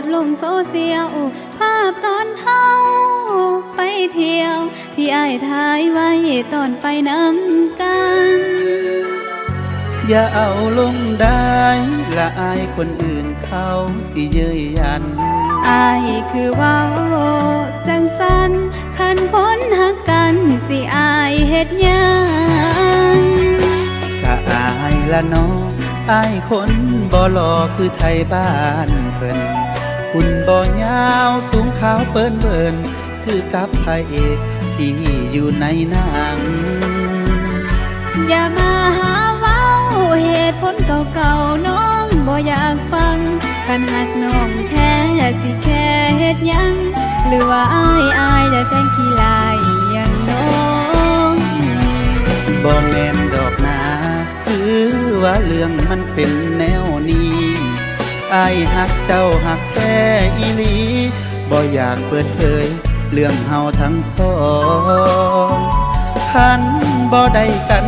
ดลงโซเชียลภาพตอนเฮาไปเที่ยว ที่อายถ่ายไว้ตอนไปน้ำกัน อย่าเอาลงได้ละอายคนอื่นเขาสิเย้ยยันอายคือเว่าจังสันคันคนหักกันสิอายเฮ็ดหยังก็อายละน้อง อายคนบ่หลอคือไทยบ้านเพิ่นหุ่นบ่ยาวสูงขาวเปิ้นเบิ่นคือกับพระเอกที่อยู่ในหนัง อย่ามาหาเว้าเหตุผลเก่าๆน้องบ่อยากฟังกันหักน้องแท้สิแค่เฮ็ดหยัง หรือว่าอายอายได้แฟนขี้ลายอย่างน้องบ่แม่นดอกนาือว่าเรื่องมันเป็นแนวนี้อายหักเจ้าหักแท้อีหลีบ่อยากเปิดเผยเรื่องเฮาทั้งสองคันบ่ได้กัน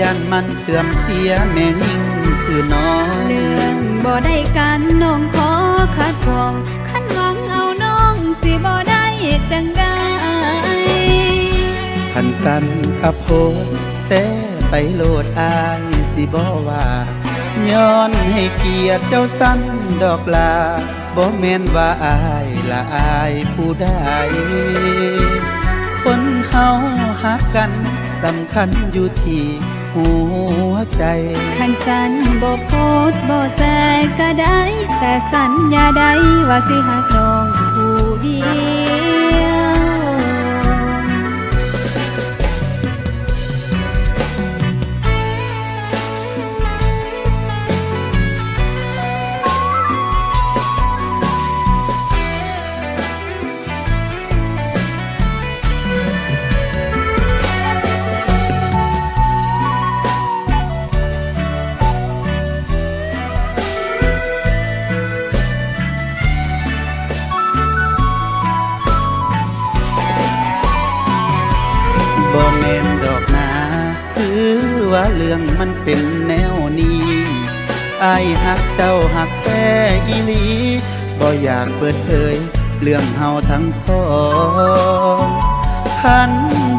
ย่านมันเสื่อมเสียแม่ยิ่งคือน้อง เรื่องบ่ได้กันน้องขอคัดกรองคันหวังเอาน้องสิบ่ได้จังได้คันสั้นขับโพสแซ่ไปโหลดอาย สิบ่ว่าย้อนให้เกียรติเจ้าสั้นดอกลาบ่แม่นว่าอายละอายผู้ใดคนเฮาหักกันสำคัญอยู่ที่หัวใจคันสันบ่โพดบ่แซก็ได้ แต่สัญญาได้ว่าสิหักน้องผู้เดียว ว่าเรื่องมันเป็นแนวนี้อายหักเจ้าหักแท้อีหลีบ่อยากเปิดเผยเรื่องเฮาทั้งสองคัน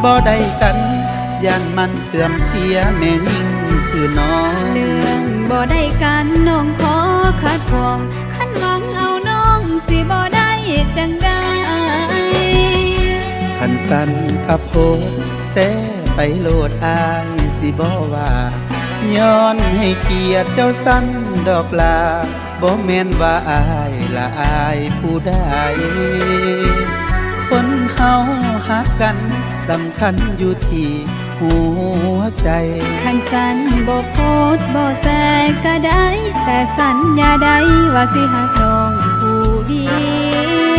บ่ได้กันย่านมันเสื่อมเสียแม่ยิ่งคือน้องเรื่องบ่ได้กันน้องขอคัดกรองคันหวังเอาน้องสิบ่ได้จังได้คันสั้นขับโพสแซ่ไปโหลดอาย สิบ่ว่าย้อนให้เกียรติเจ้าสั้นดอกลาบ่แม่นว่าอายละอายผู้ใดคนเฮาหักกันสำคัญอยู่ที่หัวใจคันสันบ่โพดบ่แซก็ได้ แต่สัญญาได้ว่าสิหักน้องผู้เดียว